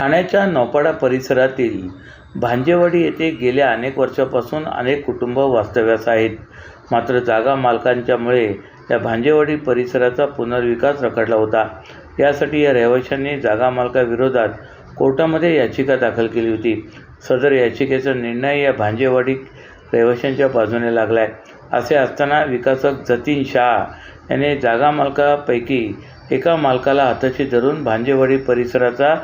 ठाण्याच्या नौपाडा परिसरातील भांजेवाडी येथे गेल्या अनेक वर्षापासून अनेक कुटुंब वास्तव्यास आहेत. मात्र जागा मालकांच्यामुळे या भांजेवाडी परिसराचा पुनर्विकास रखडला होता. यासाठी या रहिवाशांनी जागा मालकाविरोधात कोर्टामध्ये याचिका दाखल केली होती. सदर याचिकेचा निर्णय या भांजेवाडी रहिवाशांच्या बाजूने लागला आहे असे असताना विकासक जतीन शाह याने जागा मालकापैकी एका मालकाला हाताशी धरून भांजेवाडी परिसराचा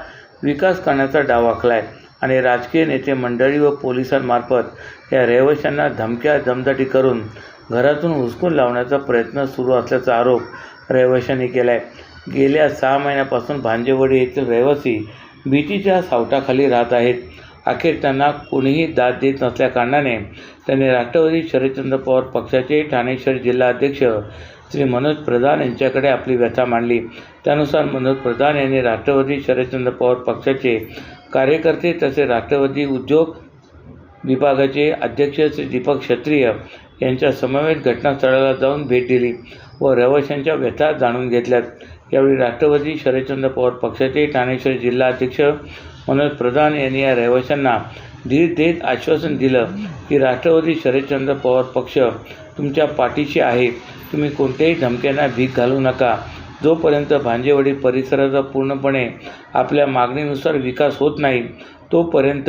विकास करण्याचा डाव आखला आहे आणि राजकीय नेते मंडळी व पोलिसांमार्फत या रहिवाशांना धमक्या दमदाटी करून घरातून हुसकून लावण्याचा प्रयत्न सुरू असल्याचा आरोप रहिवाशांनी केला आहे गेल्या सहा महिन्यापासून भांजेवाडी येथील रहिवासी भीतीच्या सावटाखाली राहत आहेत. अखेर त्यांना कोणीही दाद देत नसल्याकारणाने त्यांनी राष्ट्रवादी शरदचंद्र पवार पक्षाचे ठाणे शहर जिल्हा अध्यक्ष श्री मनोज प्रधान यांच्याकडे आपली व्यथा मांडली. त्यानुसार मनोज प्रधान यांनी राष्ट्रवादी शरदचंद्र पवार पक्षाचे कार्यकर्ते तसे राष्ट्रवादी उद्योग विभागाचे अध्यक्ष श्री दीपक क्षत्रिय यांच्या समवेत घटनास्थळाला जाऊन भेट दिली व रहिवाशांच्या व्यथा जाणून घेतल्यात. यावेळी राष्ट्रवादी शरदचंद्र पवार पक्षाचे ठाणेश्वर जिल्हा अध्यक्ष मनोज प्रधान यांनी या रहिवाशांना धीर देत आश्वासन दिलं की राष्ट्रवादी शरदचंद्र पवार पक्ष तुमच्या पाठीशी आहे. तुम्ही कोणत्याही धमक्यांना भीक घालू नका. जोपर्यंत भांजेवाडी परिसराचा पूर्णपणे आपल्या मागणीनुसार विकास होत नाही तोपर्यंत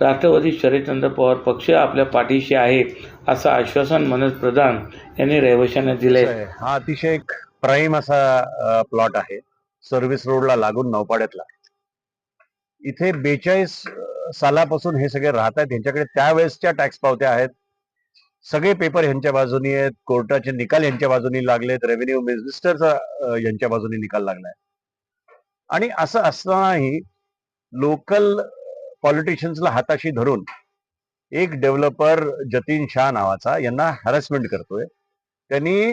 राष्ट्रवादी शरदचंद्र पवार पक्ष आपल्या पाठीशी आहे असं आश्वासन मनोज प्रधान यांनी रहिवाशांना दिले आहे. हा अतिशय एक प्राईम असा प्लॉट आहे. सर्व्हिस रोडला लागून नौपाड्यातला इथे बेचाळीस सालापासून हे सगळे राहत आहेत यांच्याकडे त्यावेळेसच्या टॅक्स पावत्या आहेत. सगळे पेपर यांच्या बाजूनी आहेत कोर्टाचे निकाल यांच्या बाजूनी लागलेत रेव्हेन्यू मिनिस्टरचा यांच्या बाजूनी निकाल लागलाय. आणि असं असतानाही लोकल पॉलिटिशियन्सला हाताशी धरून एक डेव्हलपर जतीन शाह नावाचा यांना हॅरसमेंट करतोय. त्यांनी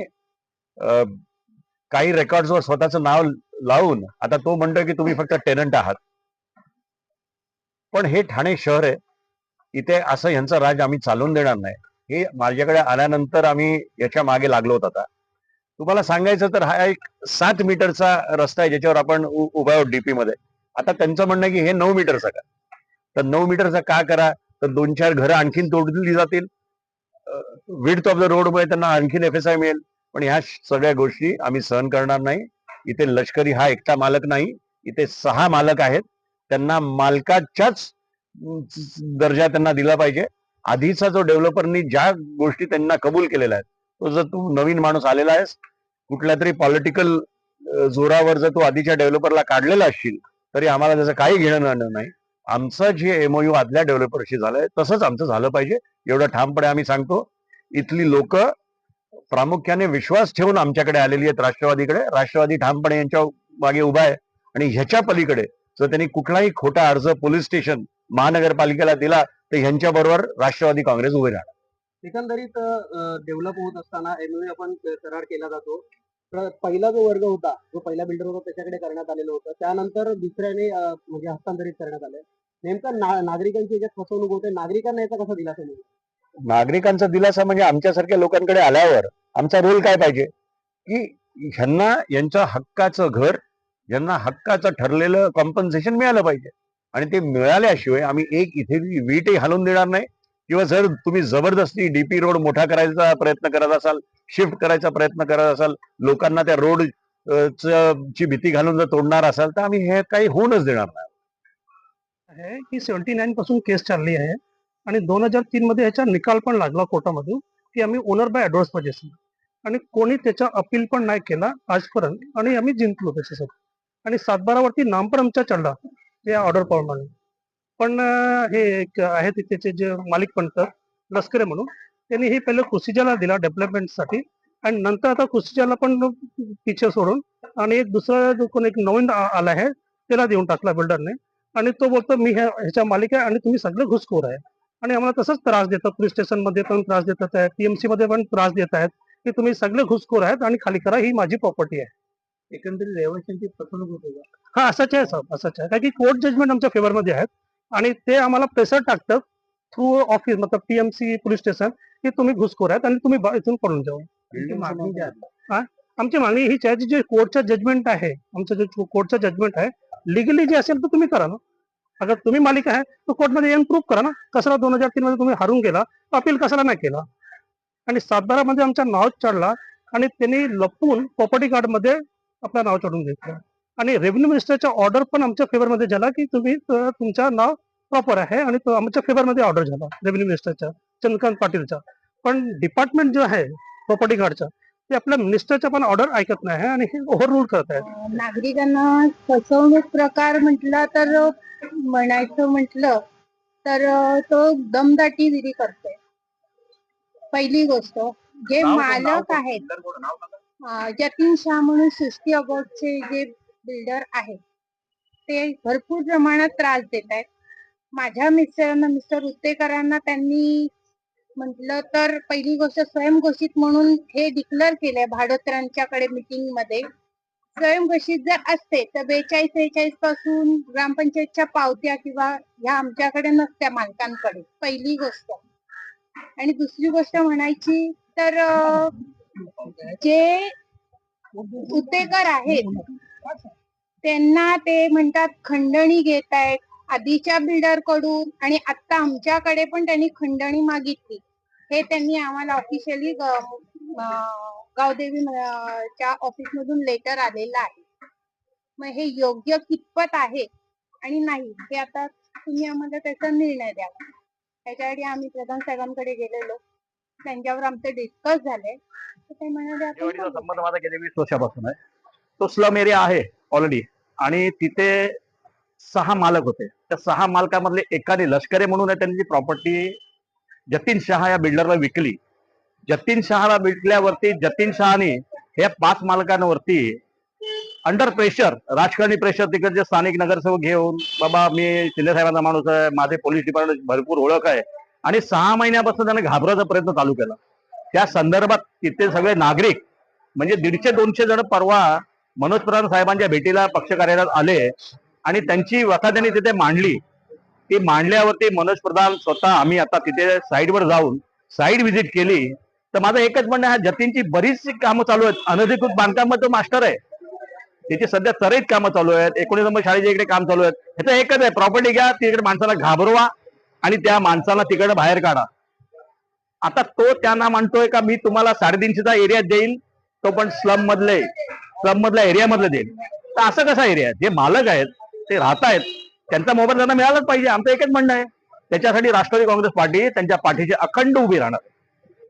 काही रेकॉर्ड्सवर स्वतःचं नाव लावून आता तो म्हणतोय की तुम्ही फक्त टेनंट आहात. पण हे ठाणे शहर आहे इथे असं यांचं राज आम्ही चालवून देणार नाही. हे माझ्याकडे आल्यानंतर आम्ही याच्या मागे लागलो होत आता. तुम्हाला सांगायचं तर हा एक सात मीटरचा रस्ता आहे ज्याच्यावर आपण उभा आहोत डीपी मध्ये. आता त्यांचं म्हणणं आहे की हे नऊ मीटरचा का तर नऊ मीटरचा का करा? तर दोन चार घरं आणखीन तोडली जातील. विड्थ ऑफ द रोडमुळे त्यांना आणखीन एफ एस आय मिळेल. पण ह्या सगळ्या गोष्टी आम्ही सहन करणार नाही. इथे लष्करी हा एकटा मालक नाही. इथे सहा मालक आहेत. त्यांना मालकाच्याच दर्जा त्यांना दिला पाहिजे. आधीचा जो डेव्हलपरनी ज्या गोष्टी त्यांना कबूल केलेल्या आहेत तो जर तू नवीन माणूस आलेला आहेस कुठल्या तरी पॉलिटिकल जोरावर जर तू आधीच्या डेव्हलपरला काढलेला असशील तरी आम्हाला त्याचं काही घेणं आणणं नाही. आमचं जे एमओयू आदल्या डेव्हलपरशी झालंय तसंच आमचं झालं पाहिजे. एवढं ठामपणे आम्ही सांगतो. इथली लोक प्रामुख्याने विश्वास ठेवून आमच्याकडे आलेली आहेत राष्ट्रवादीकडे. राष्ट्रवादी ठामपणे यांच्या मागे उभा आहे. आणि ह्याच्या पलीकडे जर त्यांनी कुठलाही खोटा अर्ज पोलीस स्टेशन महानगरपालिकेला दिला तर ह्यांच्या बरोबर राष्ट्रवादी काँग्रेस उभे राहणार. एकंदरीत डेव्हलप होत असताना एमओ आपण करार केला जातो. पहिला जो वर्ग होता जो पहिला बिल्डर होता त्याच्याकडे करण्यात आलेलं होतं. त्यानंतर दुसऱ्याने म्हणजे हस्तांतरित करण्यात आलं. नेमका ना- नागरिकांची याच्यात फसवणूक होते नागरिकांना याचा कसा दिलासा मिळेल? नागरिकांचा दिलासा म्हणजे आमच्यासारख्या लोकांकडे आल्यावर आमचा रोल काय पाहिजे? की ह्यांना यांच्या हक्काचं घर यांना हक्काचं ठरलेलं कॉम्पन्सेशन मिळालं पाहिजे. आणि ते मिळाल्याशिवाय आम्ही एक इथे वीटही हलवून देणार नाही. किंवा जर तुम्ही जबरदस्ती डीपी रोड मोठा करायचा प्रयत्न करत असाल शिफ्ट करायचा प्रयत्न करत असाल लोकांना त्या रोड ची भीती घालून जर तोडणार असाल तर आम्ही हे काही होऊनच देणार नाही. ही सेव्हन्टी नाईन पासून केस चालली आहे. आणि दोन हजार तीन मध्ये ह्याचा निकाल पण लागला कोर्टामध्ये की आम्ही ओनर बाय ऍडव्हान्स पोझिशन आणि कोणी त्याचा अपील पण नाही केला आजपर्यंत आणि आम्ही जिंकलो त्याच्यासाठी. आणि सातबारावरती नाम पण आमचा चढला. ते ऑर्डर प्रमाणे पण हे एक आहे त्याचे जे मालिक पंत लष्करे म्हणून त्यांनी हे पहिलं कृषीजाला दिला डेव्हलपमेंटसाठी आणि नंतर आता कृषीजाला पण पिक्चर सोडून आणि एक दुसरा जो कोण एक नवीन आला आहे त्याला देऊन टाकला बिल्डरने आणि तो बोलतो मी ह्याच्या मालिक आहे आणि तुम्ही सगळे घुसखोर आहे. आणि आम्हाला तसंच त्रास देतात पोलीस स्टेशनमध्ये पण त्रास देतात आहे पीएमसी मध्ये पण त्रास देत आहेत की तुम्ही सगळे घुसखोर आहेत आणि खाली करा ही माझी प्रॉपर्टी आहे. एकंदरीत रहिवाशांची फसवणूक होते का? हा असंच आहे सर असंच आहे. कारण की कोर्ट जजमेंट आमच्या फेवर मध्ये आहेत. आणि ते आम्हाला प्रेशर टाकतात थ्रू ऑफिस मतलब पीएमसी पोलीस स्टेशन की तुम्ही घुसखोर आहेत आणि तुम्ही बा- इथून पळून जाऊ. मागणी आहे? आमची मागणी हीच आहे की जे कोर्टचं जजमेंट आहे आमचं जे कोर्टचं जजमेंट आहे लिगली जे असेल तर तुम्ही करा ना. अगर तुम्ही मालिक आहे तर कोर्टमध्ये येऊन प्रूव्ह करा ना. कशाला दोन हजार तीन मध्ये तुम्ही हारून गेला अपील कशाला नाही केला? आणि सातबारामध्ये आमच्या नाव चढला आणि त्यांनी लपून प्रॉपर्टी कार्डमध्ये आपलं नाव चढून घेतलं आणि रेव्हेन्यू मिनिस्टरचा ऑर्डर पण आमच्या फेवर मध्ये झाला की तुम्ही तुमचं नाव प्रॉपर आहे आणि तो आमच्या फेवर मध्ये ऑर्डर झाला रेव्हेन्यू मिनिस्टरचा चंद्रकांत पाटीलचा पण डिपार्टमेंट जो आहे प्रॉपर्टी कार्डचा ते आपल्या मिनिस्टरचा पण ऑर्डर ऐकत नाही आणि हे ओव्हर रूल करत आहेत. नागरिकांना फसवणूक प्रकार म्हटलं तर म्हणायचं म्हटलं तर तो दमदाटीगिरी करते पहिली गोष्ट जे मालक आहेत जतीन शाह म्हणून सृष्टी अबोटचे जे बिल्डर आहेत ते भरपूर प्रमाणात त्रास देत आहेत. माझ्या मिस्टरांना मिस्टर उत्तेकरांना त्यांनी म्हटलं तर पहिली गोष्ट स्वयंघोषित म्हणून हे डिक्लेअर केलंय भाडोतरांच्याकडे मीटिंगमध्ये. स्वयंघोषित जर असते तर बेचाळीस त्रेचाळीसपासून ग्रामपंचायतच्या पावत्या किंवा ह्या आमच्याकडे नसत्या मालकांकडे पहिली गोष्ट. आणि दुसरी गोष्ट म्हणायची तर जे उत्तेकर आहेत त्यांना ते म्हणतात खंडणी घेत आहेत आधीच्या बिल्डरकडून आणि आता आमच्याकडे पण त्यांनी खंडणी मागितली. हे त्यांनी आम्हाला ऑफिशियली गावदेवी च्या ऑफिस मधून लेटर आलेलं आहे. मग हे योग्य कितपत आहे? आणि नाही हे आता तुम्ही आम्हाला त्याचा निर्णय द्यावा त्याच्यासाठी आम्ही प्रधान साहेबांकडे गेलेलो. त्यांच्यावर आमचे डिस्कस झाले तर ते म्हणाले आपण भांजेवाडीचा करू. संबंध माझा गेल्या वीस वर्षापासून आहे. तो स्लम एरिया आहे ऑलरेडी आणि तिथे सहा मालक होते. त्या सहा मालकामधले एकाने लष्करे म्हणून आहे त्यांनी प्रॉपर्टी जतीन शहा या बिल्डरला विकली. जतीन शहाला विकल्यावरती जतीन शहाने ह्या पाच मालकांवरती अंडर प्रेशर राजकारणी प्रेशर तिकडचे स्थानिक नगरसेवक घेऊन बाबा मी शिंदे साहेबांचा माणूस आहे माझे पोलीस डिपार्टमेंट भरपूर ओळख आहे. आणि सहा महिन्यापासून त्याने घाबरायचा प्रयत्न चालू केला. त्या संदर्भात तिथे सगळे नागरिक म्हणजे दीडशे दोनशे जण परवा मनोज प्रधान साहेबांच्या भेटीला पक्ष कार्यालयात आले आणि त्यांची व्यथा त्यांनी तिथे मांडली. ती मांडल्यावरती मनोज प्रधान स्वतः आम्ही आता तिथे साईडवर जाऊन साईड व्हिजिट केली. तर माझं एकच म्हणणं हा जतीनची बरीचशी कामं चालू आहेत. अनधिकृत बांधकाम तो मास्टर आहे. त्याची सध्या चरईत कामं चालू आहेत. एकोणीस नंबर शाळेच्या इकडे काम चालू आहेत. ह्याचं एकच आहे प्रॉपर्टी घ्या तिकडे माणसाला घाबरवा. आणि त्या माणसाला तिकडे बाहेर काढा. आता तो त्यांना म्हणतोय का मी तुम्हाला साडेतीनशेचा एरिया देईल तो पण स्लम मधले स्लम मधल्या एरिया मधले देईल. तर असं कसा एरिया आहे? जे मालक आहेत ते राहत आहेत त्यांचा मोबाईल त्यांना मिळालाच पाहिजे. आमचं एकच म्हणणं आहे. त्याच्यासाठी राष्ट्रवादी काँग्रेस पार्टी त्यांच्या पाठीशी अखंड उभी राहणार.